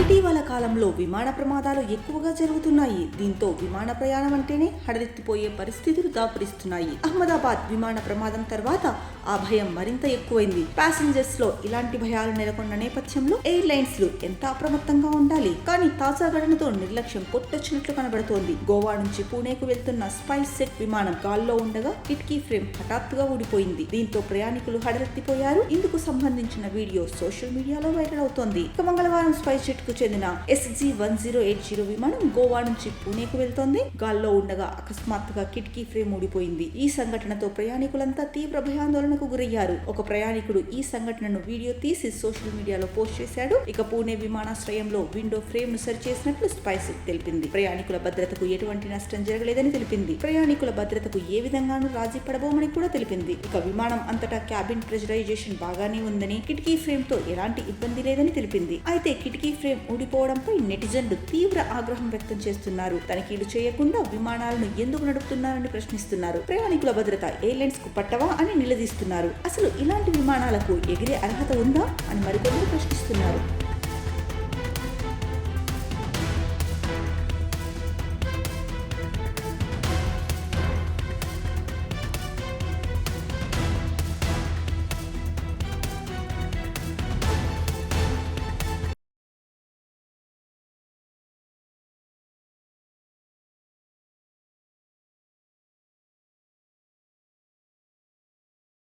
ఇటీవల కాలంలో విమాన ప్రమాదాలు ఎక్కువగా జరుగుతున్నాయి. దీంతో విమాన ప్రయాణం అంటేనే హడలెత్తిపోయే పరిస్థితులు దాపురిస్తున్నాయి. అహ్మదాబాద్ విమాన ప్రమాదం తర్వాత ఆ భయం మరింత ఎక్కువైంది. ప్యాసింజర్స్లో ఇలాంటి భయాలు నెలకొన్న నేపథ్యంలో ఎయిర్ లైన్స్లు ఎంత అప్రమత్తంగా ఉండాలి? కానీ తాజా ఘటనతో నిర్లక్ష్యం కొట్టొచ్చినట్లు కనబడుతోంది. గోవా నుంచి పూణేకు వెళ్తున్న స్పైస్ సెట్ విమానం గాల్లో ఉండగా కిటికీ ఫ్రేమ్ హఠాత్తుగా ఊడిపోయింది. దీంతో ప్రయాణికులు హడలెత్తిపోయారు. ఇందుకు సంబంధించిన వీడియో సోషల్ మీడియాలో వైరల్ అవుతోంది. ఇక మంగళవారం స్పైస్ జెట్ కు చెందిన SG one zero eight zero విమానం గోవా నుంచి పూణేకు వెళ్తోంది. గాల్లో ఉండగా అకస్మాత్తుగా కిటికీ ఫ్రేమ్ ఊడిపోయింది. ఈ సంఘటనతో ప్రయాణికులంతా తీవ్ర భయాందోళనకు గురయ్యారు. ఒక ప్రయాణికుడు ఈ సంఘటనను వీడియో తీసి సోషల్ మీడియాలో పోస్ట్ చేశాడు. ఇక పూణే విమానాశ్రయంలో విండో ఫ్రేమ్ను సరిచేసినట్లు స్పైస్ తెలిపింది. ప్రయాణికుల భద్రతకు ఎటువంటి నష్టం జరగలేదని తెలిపింది. ప్రయాణికుల భద్రతకు ఏ విధంగానూ రాజీ పడబోమని కూడా తెలిపింది. ఇక విమానం అంతటా క్యాబిన్ ప్రెజరైజేషన్ బాగానే ఉందని కిటికీ ఫ్రేమ్తో ఎలాంటి ఇబ్బంది లేదని తెలిపింది. అయితే కిటికీ ఫ్రేమ్ ఊడిపోవడంపై నెటిజన్లు తీవ్ర ఆగ్రహం వ్యక్తం చేస్తున్నారు. తనిఖీలు చేయకుండా విమానాలను ఎందుకు నడుపుతున్నారని ప్రశ్నిస్తున్నారు. ప్రయాణికుల భద్రత ఎయిర్లైన్స్కు పట్టవా అని నిలదీస్తున్నారు. అసలు ఇలాంటి విమానాలకు ఎగిరే అర్హత ఉందా అని మరికొందరు ప్రశ్నిస్తున్నారు.